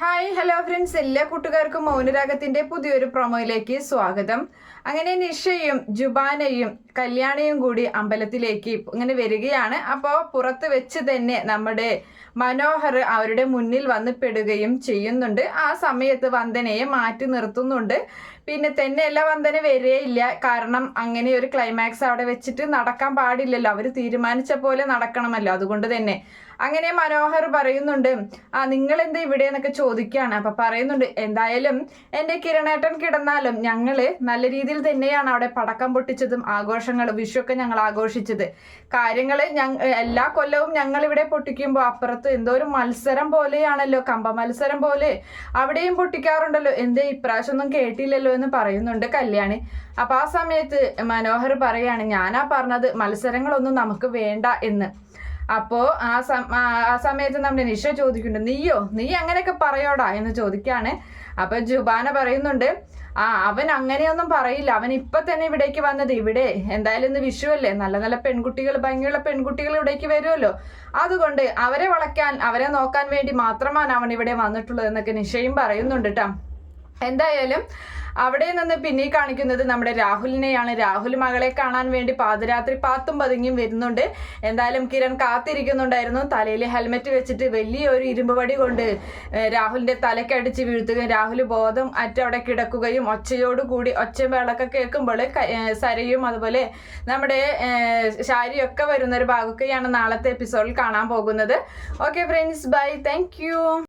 Hi hello friends എല്ലാ കൂട്ടുകാർക്കും മൗനരാഗത്തിന്റെ പുതിയൊരു പ്രൊമോയിലേക്ക് സ്വാഗതം. അങ്ങനെ നിഷയും ജുബാനയും കല്യാണിയും കൂടി അമ്പലത്തിലേക്ക് ഇങ്ങനെ വരികയാണ്. അപ്പോൾ പുറത്ത് വെച്ച് തന്നെ നമ്മുടെ മനോഹർ അവരുടെ മുന്നിൽ വന്ന് പെടുകയും ചെയ്യുന്നുണ്ട്. ആ സമയത്ത് വന്ദനയെ മാറ്റി നിർത്തുന്നുണ്ട്. പിന്നെ തന്നെ എല്ലാ വന്ദന വരികയില്ല കാരണം അങ്ങനെ ഒരു ക്ലൈമാക്സ് അവിടെ വെച്ചിട്ട് നടക്കാൻ പാടില്ലല്ലോ. അവർ തീരുമാനിച്ച പോലെ നടക്കണമല്ലോ. അതുകൊണ്ട് തന്നെ അങ്ങനെ മനോഹർ പറയുന്നുണ്ട് ആ നിങ്ങൾ എന്താ ഇവിടെ എന്നൊക്കെ ചോദിക്കുകയാണ്. അപ്പൊ പറയുന്നുണ്ട് എന്തായാലും എന്റെ കിരണേട്ടൻ കിടന്നാലും ഞങ്ങൾ നല്ല രീതിയിൽ തന്നെയാണ് അവിടെ പടക്കം പൊട്ടിച്ചതും ആഘോഷങ്ങൾ വിഷുവൊക്കെ ഞങ്ങൾ ആഘോഷിച്ചത്. കാര്യങ്ങൾ എല്ലാ കൊല്ലവും ഞങ്ങൾ ഇവിടെ പൊട്ടിക്കുമ്പോൾ അപ്പുറത്ത് എന്തോ ഒരു മത്സരം പോലെയാണല്ലോ കമ്പ മത്സരം പോലെ അവിടെയും പൊട്ടിക്കാറുണ്ടല്ലോ. എന്തേ ഇപ്രാവശ്യം ഒന്നും കേട്ടില്ലല്ലോ എന്ന് പറയുന്നുണ്ട് കല്യാണി. അപ്പൊ ആ സമയത്ത് മനോഹർ പറയാണ് ഞാനാ പറഞ്ഞത് മത്സരങ്ങളൊന്നും നമുക്ക് വേണ്ട എന്ന്. അപ്പോ ആ ആ സമയത്ത് നമ്മുടെ നിഷ ചോദിക്കുന്നുണ്ട് നീയോ നീ അങ്ങനെയൊക്കെ പറയോടാ? എന്ന് ചോദിക്കാണ്. അപ്പൊ ജുബാന പറയുന്നുണ്ട് ആ അവൻ അങ്ങനെയൊന്നും പറയില്ല. അവൻ ഇപ്പൊ തന്നെ ഇവിടേക്ക് വന്നത് ഇവിടെ. എന്തായാലും ഇന്ന് വിഷു അല്ലേ? നല്ല നല്ല പെൺകുട്ടികൾ ഭംഗിയുള്ള പെൺകുട്ടികൾ ഇവിടേക്ക് വരുമല്ലോ. അതുകൊണ്ട് അവരെ വളയ്ക്കാൻ അവരെ നോക്കാൻ വേണ്ടി മാത്രമാണ് അവൻ ഇവിടെ വന്നിട്ടുള്ളത് എന്നൊക്കെ നിഷയും പറയുന്നുണ്ട് കേട്ടോ എന്തായാലും അവിടെ നിന്ന് പിന്നെ കാണിക്കുന്നത് നമ്മുടെ രാഹുലിനെയാണ്. രാഹുൽ മകളെ കാണാൻ വേണ്ടി പാതിരാത്രി പാത്തും പതുങ്ങിയും വരുന്നുണ്ട്. എന്തായാലും കിരൺ കാത്തിരിക്കുന്നുണ്ടായിരുന്നു. തലയിൽ ഹെൽമെറ്റ് വെച്ചിട്ട് വലിയൊരു ഇരുമ്പ് വടി കൊണ്ട് രാഹുലിന്റെ തലക്കടിച്ച് വീഴ്ത്തുകയും രാഹുൽ ബോധം അറ്റവിടെ കിടക്കുകയും ഒച്ചയോടുകൂടി ഒച്ചയും വേളൊക്കെ കേൾക്കുമ്പോൾ സരയും അതുപോലെ നമ്മുടെ ശാരിയൊക്കെ വരുന്ന ഒരു ഭാഗമൊക്കെയാണ് നാളത്തെ എപ്പിസോഡിൽ കാണാൻ പോകുന്നത്. Okay friends bye. താങ്ക്